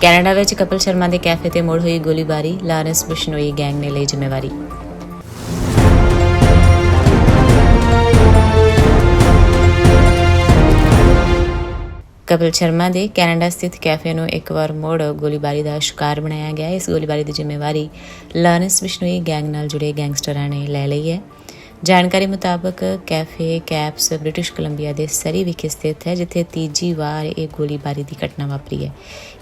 Canada ਵਿੱਚ ਕਪਿਲ ਸ਼ਰਮਾ ਦੇ cafe ਤੇ ਮੁੜ ਹੋਈ ਗੋਲੀਬਾਰੀ, ਲਾਰੈਂਸ ਬਿਸ਼ਨੋਈ ਗੈਂਗ ਨੇ ਲਈ ਜ਼ਿੰਮੇਵਾਰੀ। ਕਪਿਲ ਸ਼ਰਮਾ ਦੇ ਕੈਨੇਡਾ ਸਥਿਤ ਕੈਫੇ ਨੂੰ ਇੱਕ ਵਾਰ ਮੁੜ ਗੋਲੀਬਾਰੀ ਦਾ ਸ਼ਿਕਾਰ ਬਣਾਇਆ ਗਿਆ। ਇਸ ਗੋਲੀਬਾਰੀ ਦੀ ਜ਼ਿੰਮੇਵਾਰੀ ਲਾਰੈਂਸ ਬਿਸ਼ਨੋਈ ਗੈਂਗ ਨਾਲ ਜੁੜੇ ਗੈਂਗਸਟਰਾਂ ਨੇ ਲੈ ਲਈ ਹੈ। ਜਾਣਕਾਰੀ ਮੁਤਾਬਕ ਕੈਫੇ, ਕੈਪਸ, ਬ੍ਰਿਟਿਸ਼ ਕੋਲੰਬੀਆ ਦੇ ਸਰੀ ਵਿਖੇ ਸਥਿਤ ਹੈ, ਜਿੱਥੇ ਤੀਜੀ ਵਾਰ ਇਹ ਗੋਲੀਬਾਰੀ ਦੀ ਘਟਨਾ ਵਾਪਰੀ ਹੈ।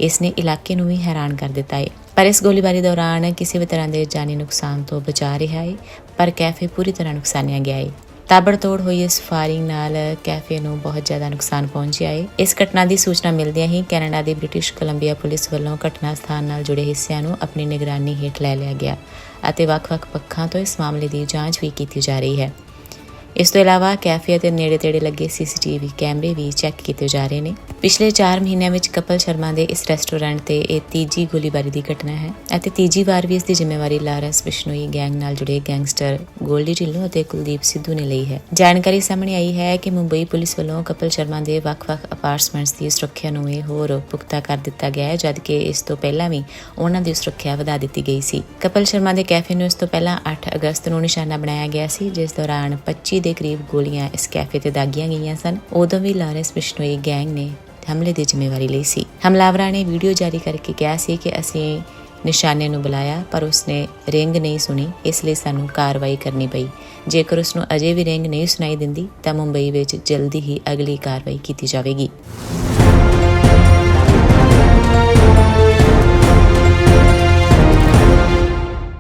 ਇਸ ਨੇ ਇਲਾਕੇ ਨੂੰ ਵੀ ਹੈਰਾਨ ਕਰ ਦਿੱਤਾ ਹੈ। ਪਰ ਇਸ ਗੋਲੀਬਾਰੀ ਦੌਰਾਨ ਕਿਸੇ ਵੀ ਤਰ੍ਹਾਂ ਦੇ ਜਾਨੀ ਨੁਕਸਾਨ ਤੋਂ ਬਚਾ ਰਿਹਾ ਹੈ, ਪਰ ਕੈਫੇ ਪੂਰੀ ਤਰ੍ਹਾਂ ਨੁਕਸਾਨਿਆ ਗਿਆ ਹੈ। ਤਾਬੜਤੋੜ ਹੋਈ ਇਸ ਫਾਇਰਿੰਗ ਨਾਲ ਕੈਫੇ ਨੂੰ ਬਹੁਤ ਜ਼ਿਆਦਾ ਨੁਕਸਾਨ ਪਹੁੰਚਿਆ ਹੈ ਇਸ ਘਟਨਾ ਦੀ ਸੂਚਨਾ ਮਿਲਦਿਆਂ ਹੀ ਕੈਨੇਡਾ ਦੀ ਬ੍ਰਿਟਿਸ਼ ਕੋਲੰਬੀਆ ਪੁਲਿਸ ਵੱਲੋਂ ਘਟਨਾ ਸਥਾਨ ਨਾਲ ਜੁੜੇ ਹਿੱਸਿਆਂ ਨੂੰ ਆਪਣੀ ਨਿਗਰਾਨੀ ਹੇਠ ਲੈ ਲਿਆ ਗਿਆ ਅਤੇ ਵੱਖ-ਵੱਖ ਪੱਖਾਂ ਤੋਂ ਇਸ ਮਾਮਲੇ ਦੀ ਜਾਂਚ ਵੀ ਕੀਤੀ ਜਾ ਰਹੀ ਹੈ। ਇਸ ਤੋਂ ਇਲਾਵਾ ਕੈਫੇ ਅਤੇ ਨੇੜੇ-ਤੇੜੇ ਲੱਗੇ ਸੀਸੀਟੀਵੀ ਕੈਮਰੇ ਵੀ ਚੈੱਕ ਕੀਤੇ ਜਾ ਰਹੇ ਨੇ। ਪਿਛਲੇ 4 ਮਹੀਨਿਆਂ ਵਿੱਚ ਕਪਲ ਸ਼ਰਮਾ ਦੇ ਇਸ ਰੈਸਟੋਰੈਂਟ ਤੇ ਇਹ ਤੀਜੀ ਗੋਲੀਬਾਰੀ ਦੀ ਘਟਨਾ ਹੈ ਅਤੇ ਤੀਜੀ ਵਾਰ ਵੀ ਇਸ ਦੀ ਜ਼ਿੰਮੇਵਾਰੀ ਲਾਰੈਂਸ ਬਿਸ਼ਨੋਈ ਗੈਂਗ ਨਾਲ ਜੁੜੇ ਗੈਂਗਸਟਰ ਗੋਲਡੀ ਢਿੱਲੋਂ ਅਤੇ ਕੁਲਦੀਪ ਸਿੱਧੂ ਨੇ ਲਈ ਹੈ। ਜਾਣਕਾਰੀ ਸਾਹਮਣੇ ਆਈ ਹੈ ਕਿ ਮੁੰਬਈ ਪੁਲਿਸ ਵੱਲੋਂ ਕਪਲ ਸ਼ਰਮਾ ਦੇ ਵੱਖ-ਵੱਖ ਅਪਾਰਟਮੈਂਟਸ ਦੀ ਸੁਰੱਖਿਆ ਨੂੰ ਇਹ ਹੋਰ ਪੁਖਤਾ ਕਰ ਦਿੱਤਾ ਗਿਆ ਹੈ, ਜਦਕਿ ਇਸ ਤੋਂ ਪਹਿਲਾਂ ਵੀ ਉਹਨਾਂ ਦੀ ਸੁਰੱਖਿਆ ਵਧਾ ਦਿੱਤੀ ਗਈ ਸੀ। ਕਪਲ ਸ਼ਰਮਾ ਦੇ ਕੈਫੇ ਨੂੰ ਇਸ ਤੋਂ ਪਹਿਲਾਂ 8 ਅਗਸਤ ਨੂੰ ਨਿਸ਼ਾਨਾ ਬਣਾਇਆ ਗਿਆ ਸੀ, ਜਿਸ ਦੌਰਾਨ 25 ਦੇ ਕਰੀਬ ਗੋਲੀਆਂ ਇਸ ਕੈਫੇ ਤੇ ਦਾਗੀਆਂ ਗਈਆਂ ਸਨ। ਉਦੋਂ ਵੀ ਲਾਰੈਂਸ ਬਿਸ਼ਨੋਈ ਗੈਂਗ ਨੇ ਹਮਲੇ ਦੀ ਜ਼ਿੰਮੇਵਾਰੀ ਲਈ ਸੀ। ਹਮਲਾਵਰਾਂ ਨੇ ਵੀਡੀਓ ਜਾਰੀ ਕਰਕੇ ਕਿਹਾ ਸੀ ਕਿ ਅਸੀਂ ਨਿਸ਼ਾਨੇ ਨੂੰ ਬੁਲਾਇਆ, ਪਰ ਉਸਨੇ ਰਿੰਗ ਨਹੀਂ ਸੁਣੀ, ਇਸ ਲਈ ਸਾਨੂੰ ਕਾਰਵਾਈ ਕਰਨੀ ਪਈ। ਜੇਕਰ ਉਸ ਨੂੰ ਅਜੇ ਵੀ ਰਿੰਗ ਨਹੀਂ ਸੁਣਾਈ ਦਿੰਦੀ, ਤਾਂ ਮੁੰਬਈ ਵਿੱਚ ਜਲਦੀ ਹੀ ਅਗਲੀ ਕਾਰਵਾਈ ਕੀਤੀ ਜਾਵੇਗੀ।